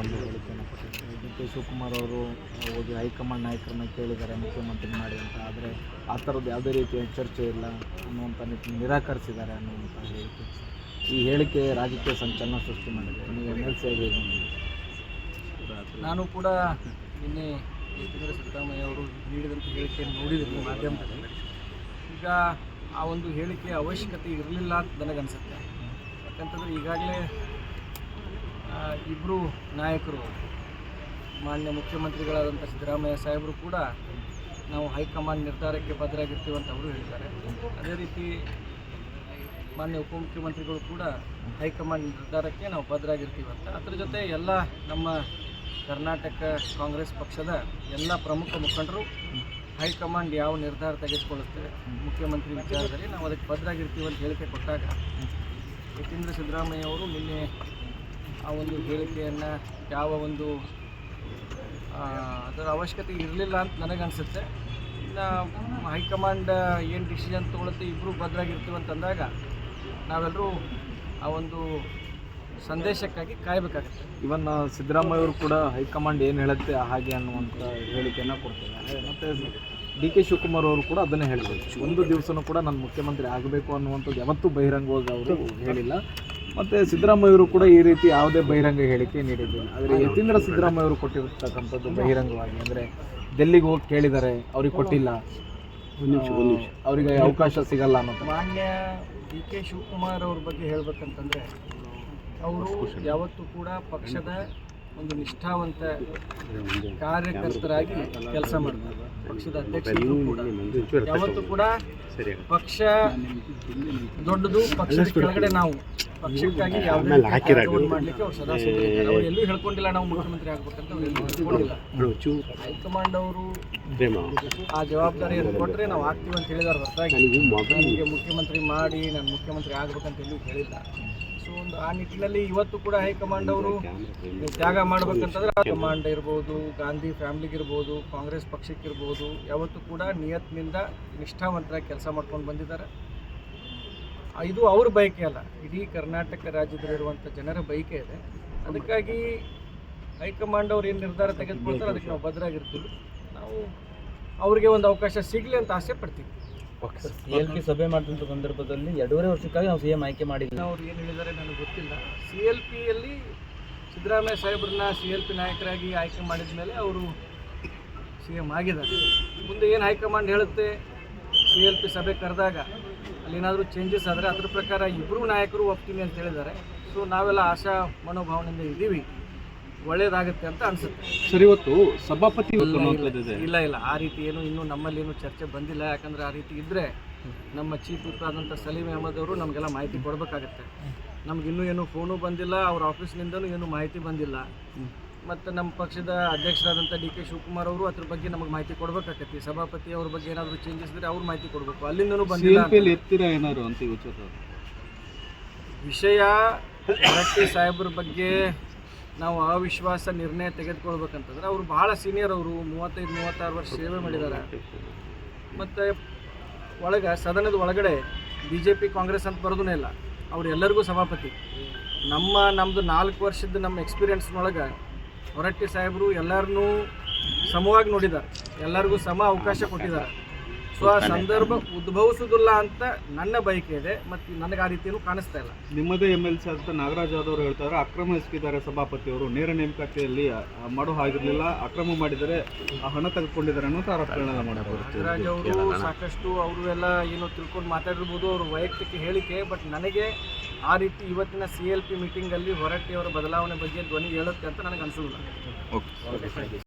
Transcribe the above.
ಒಂದು ಹೇಳಿಕೆಯನ್ನು D K Shivakumar ಅವರು ಹೋಗಿ ಹೈಕಮಾಂಡ್ ನಾಯಕರನ್ನ ಕೇಳಿದ್ದಾರೆ, ಮುಖ್ಯಮಂತ್ರಿ ಮಾಡಿ ಅಂತ. ಆದರೆ ಆ ಥರದ್ದು ಯಾವುದೇ ರೀತಿಯ ಚರ್ಚೆ ಇಲ್ಲ ಅನ್ನುವಂಥ ನಿಟ್ಟಿನಲ್ಲಿ ನಿರಾಕರಿಸಿದ್ದಾರೆ ಅನ್ನುವಂಥ ಹೇಳಿಕೆ. ಈ ಹೇಳಿಕೆ ರಾಜಕೀಯ ಸಂಚಲನ ಸೃಷ್ಟಿ ಮಾಡಿದೆ. ನೀವು ಎಂ ಎಲ್ ಸಿ ಆಗಿ? ನಾನು ಕೂಡ ನಿನ್ನೆ ಸಿದ್ದರಾಮಯ್ಯ ಅವರು ನೀಡಿದಂಥ ಹೇಳಿಕೆಯನ್ನು ನೋಡಿದ್ದೀನಿ ಮಾಧ್ಯಮದಲ್ಲಿ. ಈಗ ಆ ಒಂದು ಹೇಳಿಕೆಯ ಅವಶ್ಯಕತೆ ಇರಲಿಲ್ಲ ಅಂತ ನನಗನ್ಸುತ್ತೆ. ಯಾಕಂತಂದರೆ ಈಗಾಗಲೇ ಇಬ್ಬರು ನಾಯಕರು, ಮಾನ್ಯ ಮುಖ್ಯಮಂತ್ರಿಗಳಾದಂಥ ಸಿದ್ದರಾಮಯ್ಯ ಸಾಹೇಬರು ಕೂಡ ನಾವು ಹೈಕಮಾಂಡ್ ನಿರ್ಧಾರಕ್ಕೆ ಬದ್ಧರಾಗಿರ್ತೀವಿ ಅಂತ ಅವರು ಹೇಳಿದ್ದಾರೆ. ಅದೇ ರೀತಿ ಮಾನ್ಯ ಉಪಮುಖ್ಯಮಂತ್ರಿಗಳು ಕೂಡ ಹೈಕಮಾಂಡ್ ನಿರ್ಧಾರಕ್ಕೆ ನಾವು ಬದ್ಧರಾಗಿರ್ತೀವಿ ಅಂತ. ಅದ್ರ ಜೊತೆ ಎಲ್ಲ ನಮ್ಮ ಕರ್ನಾಟಕ ಕಾಂಗ್ರೆಸ್ ಪಕ್ಷದ ಎಲ್ಲ ಪ್ರಮುಖ ಮುಖಂಡರು ಹೈಕಮಾಂಡ್ ಯಾವ ನಿರ್ಧಾರ ತೆಗೆದುಕೊಳ್ಳುತ್ತೇವೆ ಮುಖ್ಯಮಂತ್ರಿ ವಿಚಾರದಲ್ಲಿ ನಾವು ಅದಕ್ಕೆ ಬದ್ಧರಾಗಿರ್ತೀವಿ ಅಂತ ಹೇಳಿಕೆ ಕೊಟ್ಟಾಗ, ಯತೀಂದ್ರ ಸಿದ್ದರಾಮಯ್ಯ ಅವರು ನಿನ್ನೆ ಆ ಒಂದು ಹೇಳಿಕೆಯನ್ನು ಯಾವ ಒಂದು ಅದರ ಅವಶ್ಯಕತೆ ಇರಲಿಲ್ಲ ಅಂತ ನನಗನ್ಸುತ್ತೆ ಇನ್ನು ಹೈಕಮಾಂಡ್, ಏನು ಡಿಸಿಷನ್ ತೊಗೊಳುತ್ತೆ ಇಬ್ಬರು ಭದ್ರಾಗಿರ್ತೀವಿ ಅಂತಂದಾಗ ನಾವೆಲ್ಲರೂ ಆ ಒಂದು ಸಂದೇಶಕ್ಕಾಗಿ ಕಾಯಬೇಕಾಗುತ್ತೆ. ಇವನ್ ಸಿದ್ದರಾಮಯ್ಯ ಅವರು ಕೂಡ ಹೈಕಮಾಂಡ್ ಏನು ಹೇಳುತ್ತೆ ಹಾಗೆ ಅನ್ನುವಂಥ ಹೇಳಿಕೆಯನ್ನು ಕೊಡ್ತೇವೆ ಮತ್ತು ಡಿ ಕೆ ಶಿವಕುಮಾರ್ ಅವರು ಕೂಡ ಅದನ್ನೇ ಹೇಳಿದರು. ಒಂದು ದಿವಸನೂ ಕೂಡ ನಾನು ಮುಖ್ಯಮಂತ್ರಿ ಆಗಬೇಕು ಅನ್ನುವಂಥದ್ದು ಯಾವತ್ತೂ ಬಹಿರಂಗವಾಗಿ ಅವರು ಹೇಳಿಲ್ಲ. ಮತ್ತು ಸಿದ್ದರಾಮಯ್ಯವರು ಕೂಡ ಈ ರೀತಿ ಯಾವುದೇ ಬಹಿರಂಗ ಹೇಳಿಕೆ ನೀಡಿದ್ದಿಲ್ಲ. ಆದರೆ ಯತೀಂದ್ರ ಸಿದ್ದರಾಮಯ್ಯ ಅವರು ಕೊಟ್ಟಿರ್ತಕ್ಕಂಥದ್ದು ಬಹಿರಂಗವಾಗಿ ಅಂದರೆ ಡೆಲ್ಲಿಗೆ ಹೋಗಿ ಕೇಳಿದ್ದಾರೆ ಅವ್ರಿಗೆ ಕೊಟ್ಟಿಲ್ಲ. ಅವರಿಗೆ ಅವಕಾಶ ಸಿಗಲ್ಲ ಅನ್ನೋ ಥರ. ಮಾನ್ಯ ಡಿ ಕೆ ಶಿವಕುಮಾರ್ ಅವ್ರ ಬಗ್ಗೆ ಹೇಳ್ಬೇಕಂತಂದರೆ ಅವರು ಯಾವತ್ತೂ ಕೂಡ ಪಕ್ಷದ ಒಂದು ನಿಷ್ಠಾವಂತ ಕಾರ್ಯಕರ್ತರಾಗಿ ಕೆಲಸ ಮಾಡ್ತಾರೆ ಪಕ್ಷದ ಅಧ್ಯಕ್ಷರು ಕೂಡ. ಯಾವತ್ತೂ ಕೂಡ ಪಕ್ಷ ದೊಡ್ಡದು ಪಕ್ಷದ ಕೆಳಗಡೆ ನಾವು. ಪಕ್ಷಕ್ಕಾಗಿ ಯಾವುದೇ ಮಾಡಲಿಕ್ಕೆ ಅವ್ರು ಸದಾ ಅವ್ರು ಎಲ್ಲೂ ಹೇಳ್ಕೊಂಡಿಲ್ಲ ನಾವು ಮುಖ್ಯಮಂತ್ರಿ ಆಗ್ಬೇಕಂತ ಅವ್ರು ಎಲ್ಲೂ ಹೇಳ್ಕೊಂಡಿಲ್ಲ. ಹೈಕಮಾಂಡ್ ಅವರು ಆ ಜವಾಬ್ದಾರಿಯನ್ನು ಕೊಟ್ಟರೆ ನಾವು ಆಗ್ತೀವಿ ಅಂತ ಹೇಳಿದಾರೆ ಹೊರತಾಗಿ ನನಗೆ ಮುಖ್ಯಮಂತ್ರಿ ಮಾಡಿ ನಾನು ಮುಖ್ಯಮಂತ್ರಿ ಆಗ್ಬೇಕಂತ ಎಲ್ಲೂ ಹೇಳಿಲ್ಲ. ಸೊ ಒಂದು ಆ ನಿಟ್ಟಿನಲ್ಲಿ ಇವತ್ತು ಕೂಡ ಹೈಕಮಾಂಡ್ ಅವರು ತ್ಯಾಗ ಮಾಡಬೇಕಂತಂದ್ರೆ ಹೈಕಮಾಂಡ್ ಇರ್ಬೋದು, ಗಾಂಧಿ ಫ್ಯಾಮ್ಲಿಗಿರ್ಬೋದು, ಕಾಂಗ್ರೆಸ್ ಪಕ್ಷಕ್ಕಿರ್ಬೋದು, ಯಾವತ್ತು ಕೂಡ ನಿಯತ್ನಿಂದ ನಿಷ್ಠಾವಂತರಾಗಿ ಕೆಲಸ ಮಾಡ್ಕೊಂಡು ಬಂದಿದ್ದಾರೆ. ಇದು ಅವ್ರ ಬಯಕೆ ಅಲ್ಲ, ಇಡೀ ಕರ್ನಾಟಕ ರಾಜ್ಯದಲ್ಲಿರುವಂಥ ಜನರ ಬಯಕೆ ಇದೆ. ಅದಕ್ಕಾಗಿ ಹೈಕಮಾಂಡ್ ಅವ್ರು ಏನು ನಿರ್ಧಾರ ತೆಗೆದುಕೊಳ್ತಾರೆ ಅದಕ್ಕೆ ನಾವು ಭದ್ರಾಗಿರ್ತೀವಿ. ನಾವು ಅವ್ರಿಗೆ ಒಂದು ಅವಕಾಶ ಸಿಗಲಿ ಅಂತ ಆಸೆ ಪಡ್ತೀವಿ. ಸಿ ಎಲ್ ಪಿ ಸಭೆ ಮಾಡಿದಂಥ ಸಂದರ್ಭದಲ್ಲಿ ಎರಡೂವರೆ ವರ್ಷಕ್ಕಾಗಿ ನಾವು ಸಿ ಎಂ ಆಯ್ಕೆ ಮಾಡಿಲ್ಲ ಅವ್ರು ಏನು ಹೇಳಿದ್ದಾರೆ ನನಗೆ ಗೊತ್ತಿಲ್ಲ. ಸಿ ಎಲ್ ಪಿಯಲ್ಲಿ ಸಿದ್ದರಾಮಯ್ಯ ಸಾಹೇಬ್ರನ್ನ ಸಿ ಎಲ್ ಪಿ ನಾಯಕರಾಗಿ ಆಯ್ಕೆ ಮಾಡಿದ ಮೇಲೆ ಅವರು ಸಿ ಎಂ ಆಗಿದ್ದಾರೆ. ಮುಂದೆ ಏನು ಹೈಕಮಾಂಡ್ ಹೇಳುತ್ತೆ? ಸಿ ಎಲ್ ಪಿ ಸಭೆ ಕರೆದಾಗ ಅಲ್ಲೇನಾದರೂ ಚೇಂಜಸ್ ಆದರೆ ಅದ್ರ ಪ್ರಕಾರ ಇಬ್ಬರೂ ನಾಯಕರು ಒಪ್ತೀನಿ ಅಂತ ಹೇಳಿದ್ದಾರೆ. ಸೊ ನಾವೆಲ್ಲ ಆಶಾ ಮನೋಭಾವನೆಯಿಂದ ಇದ್ದೀವಿ. ಒಳ್ಳೇದಾಗುತ್ತೆ ಅಂತ ಅನ್ಸುತ್ತೆ. ಸರ್ ಇವತ್ತು ಸಭಾಪತಿ ಇಲ್ಲ ಇಲ್ಲ ಆ ರೀತಿ ಏನು ಇನ್ನೂ ನಮ್ಮಲ್ಲಿ ಏನು ಚರ್ಚೆ ಬಂದಿಲ್ಲ. ಯಾಕಂದ್ರೆ ಆ ರೀತಿ ಇದ್ದರೆ ನಮ್ಮ ಚೀಫ್ ವಿಪ್ ಆದಂಥ ಸಲೀಂ ಅಹಮದ್ ಅವರು ನಮಗೆಲ್ಲ ಮಾಹಿತಿ ಕೊಡಬೇಕಾಗತ್ತೆ. ನಮ್ಗೆ ಇನ್ನೂ ಏನು ಫೋನು ಬಂದಿಲ್ಲ. ಅವ್ರ ಆಫೀಸ್ನಿಂದನೂ ಏನು ಮಾಹಿತಿ ಬಂದಿಲ್ಲ. ಮತ್ತು ನಮ್ಮ ಪಕ್ಷದ ಅಧ್ಯಕ್ಷರಾದಂಥ ಡಿ ಕೆ ಶಿವಕುಮಾರ್ ಅವರು ಅದ್ರ ಬಗ್ಗೆ ನಮಗೆ ಮಾಹಿತಿ ಕೊಡಬೇಕಾಗತ್ತೆ. ಸಭಾಪತಿ ಅವ್ರ ಬಗ್ಗೆ ಏನಾದರೂ ಚೇಂಜಸ್ ಇದ್ರೆ ಅವ್ರು ಮಾಹಿತಿ ಕೊಡಬೇಕು. ಅಲ್ಲಿಂದನೂ ಬಂದಿಲ್ಲ. ಎತ್ತಿರ ಏನಾರು ಅಂತ ವಿಚಾರ. ವಿಷಯ ಸಾಹೇಬ್ರ ಬಗ್ಗೆ ನಾವು ಅವಿಶ್ವಾಸ ನಿರ್ಣಯ ತೆಗೆದುಕೊಳ್ಬೇಕಂತಂದ್ರೆ ಅವರು ಬಹಳ ಸೀನಿಯರ್ ಅವರು, ಮೂವತ್ತೈದು, ಮೂವತ್ತಾರು ವರ್ಷ ಸೇವೆ ಮಾಡಿದ್ದಾರೆ. ಮತ್ತು ಒಳಗೆ, ಸದನದ ಒಳಗಡೆ ಬಿ ಜೆ ಪಿ ಕಾಂಗ್ರೆಸ್ ಅಂತ ಬರೋದೂ ಇಲ್ಲ. ಅವರೆಲ್ಲರಿಗೂ ಸಭಾಪತಿ. ನಮ್ಮ ನಮ್ಮದು ನಾಲ್ಕು ವರ್ಷದ ನಮ್ಮ ಎಕ್ಸ್ಪೀರಿಯನ್ಸ್ನೊಳಗೆ ಹೊರಟ್ಟಿ ಸಾಹೇಬರು ಎಲ್ಲರನ್ನೂ ಸಮವಾಗಿ ನೋಡಿದ್ದಾರೆ. ಎಲ್ಲರಿಗೂ ಸಮ ಅವಕಾಶ ಕೊಟ್ಟಿದ್ದಾರೆ. ಸೊ ಆ ಸಂದರ್ಭ ಉದ್ಭವಿಸುವುದಿಲ್ಲ ಅಂತ ನನ್ನ ಬಯಕೆ ಇದೆ ಮತ್ತು ನನಗೆ ಆ ರೀತಿಯೂ ಕಾಣಿಸ್ತಾ ಇಲ್ಲ. ನಿಮ್ಮದೇ ಎಂ ಎಲ್ ಸಿ ಅಂತ ನಾಗರಾಜ್ ಯಾದವ್ ಅವರು ಹೇಳ್ತಾರೆ ಅಕ್ರಮ ಎಸಗಿದ್ದಾರೆ ಸಭಾಪತಿ ಅವರು ನೇರ ನೇಮಕಾತಿಯಲ್ಲಿ ಮಾಡೋ ಹಾಗಿರಲಿಲ್ಲ ಅಕ್ರಮ ಮಾಡಿದರೆ ಆ ಹಣ ತೆಗೆದುಕೊಂಡಿದ್ದಾರೆ ಅನ್ನೋ ಆರೋಪಗಳನ್ನೆಲ್ಲ ಮಾಡಬಹುದು ನಾಗರಾಜ್ ಅವರು ಸಾಕಷ್ಟು ಅವರು ಎಲ್ಲ ಏನೋ ತಿಳ್ಕೊಂಡು ಮಾತಾಡಿರ್ಬೋದು ಅವರು ವೈಯಕ್ತಿಕ ಹೇಳಿಕೆ ಬಟ್ ನನಗೆ ಆ ರೀತಿ ಇವತ್ತಿನ ಸಿ ಎಲ್ ಪಿ ಮೀಟಿಂಗಲ್ಲಿ ಹೊರಟ್ಟಿಯವರ ಬದಲಾವಣೆ ಬಗ್ಗೆ ಧ್ವನಿ ಹೇಳುತ್ತೆ ಅಂತ ನನಗೆ ಅನಿಸೋದಿಲ್ಲ